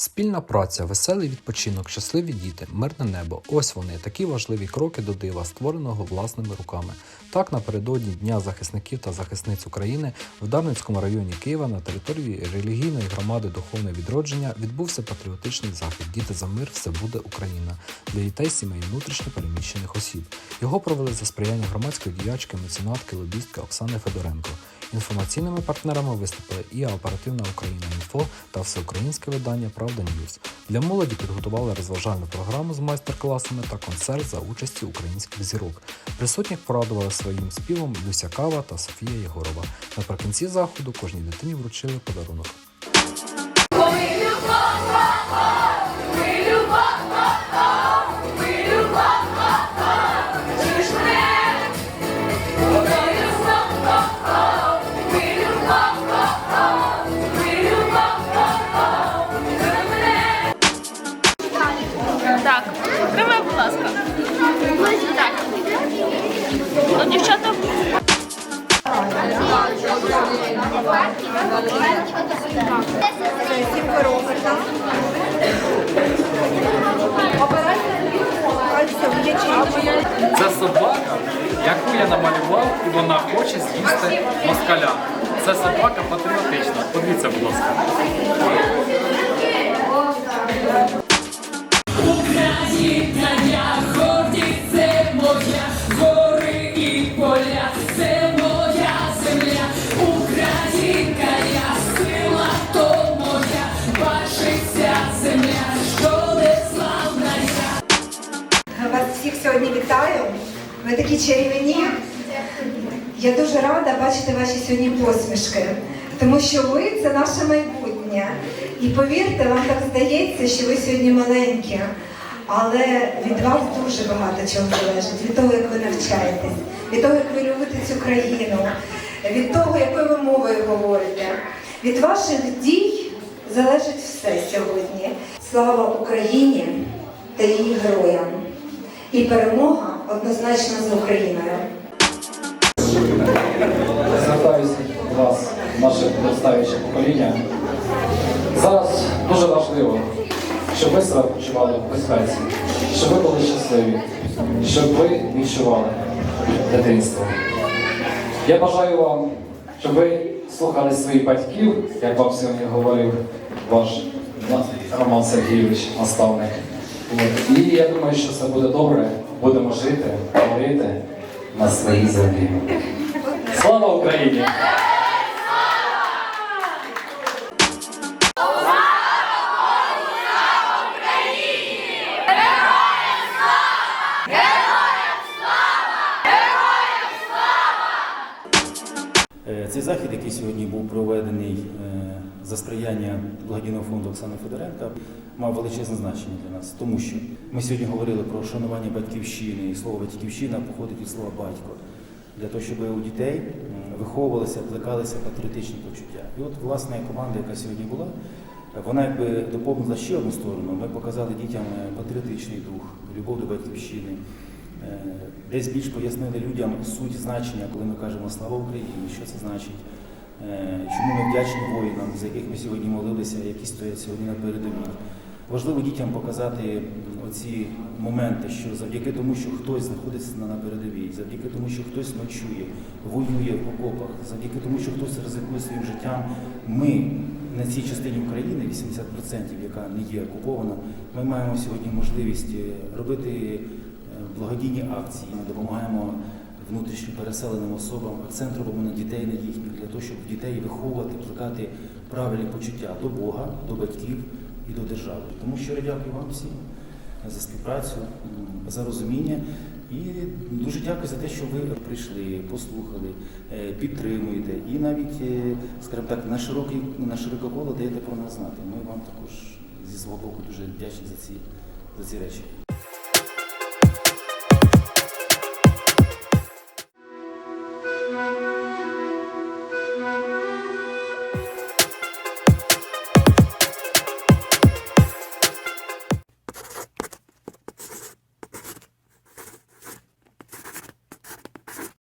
Спільна праця, веселий відпочинок, щасливі діти, мирне небо. Ось вони, такі важливі кроки до дива, створеного власними руками. Так, напередодні Дня захисників та захисниць України в Дарницькому районі Києва на території релігійної громади Духовне відродження відбувся патріотичний захід Діти за мир, все буде Україна для дітей сімей внутрішньо переміщених осіб. Його провели за сприяння громадської діячки, меценатки, лобістки Оксани Федоренко. Інформаційними партнерами виступили і оперативна Україна інфо та всеукраїнське видання Правда Ньюз. Для молоді підготували розважальну програму з майстер-класами та концерт за участі українських зірок. Присутніх порадували своїм співом Люся Кава та Софія Єгорова. Наприкінці заходу кожній дитині вручили подарунок. Намалював, і вона хоче з'їсти москаля. Це собака патріотична. Подивіться, будь ласка. Ви такі чарівні. Я дуже рада бачити ваші сьогодні посмішки, тому що ви це наше майбутнє. І повірте, вам так здається, що ви сьогодні маленькі, але від вас дуже багато чого залежить. Від того, як ви навчаєтесь, від того, як ви любите цю країну, від того, якою ви мовою говорите. Від ваших дій залежить все сьогодні. Слава Україні та її героям! І перемога однозначно з Україною. Звертаюся до вас, наше представляче покоління. Зараз дуже важливо, щоб ви себе почували в безпеці, щоб ви були щасливі, щоб ви відчували дитинство. Я бажаю вам, щоб ви слухали своїх батьків, як вам сьогодні говорив ваш Роман Сергійович, наставник. І я думаю, що все буде добре. Будемо жити, говорити на своїй землі. Слава Україні! Захід, який сьогодні був проведений е, за сприяння благодійного фонду Оксани Федоренка, мав величезне значення для нас, тому що ми сьогодні говорили про шанування батьківщини, і слово батьківщина походить від слова батько, для того, щоб у дітей виховувалися, плекалися патріотичні почуття. І от власне команда, яка сьогодні була, вона якби доповнила ще одну сторону. Ми показали дітям е, патріотичний дух, любов до батьківщини. Е, Десь більш пояснили людям суть значення, коли ми кажемо Слава Україні, що це значить, е, чому ми вдячні воїнам, за яких ми сьогодні молилися, які стоять сьогодні на передовій. Важливо дітям показати оці моменти, що завдяки тому, що хтось знаходиться на передовій, завдяки тому, що хтось ночує, воює в окопах, завдяки тому, що хтось ризикує своїм життям, ми на цій частині України, 80%, яка не є окупована, ми маємо сьогодні можливість е, робити благодійні акції, ми допомагаємо внутрішньо переселеним особам, акцент робимо на дітей, на їхніх, для того, щоб дітей виховувати, плекати правильні почуття до Бога, до батьків і до держави. Тому щиро дякую вам всім за співпрацю, за розуміння. І дуже дякую за те, що ви прийшли, послухали, е, підтримуєте і навіть, е, скажімо так, на широкий на широке коло даєте про нас знати. Ми вам також зі свого боку дуже вдячні за ці, за ці речі.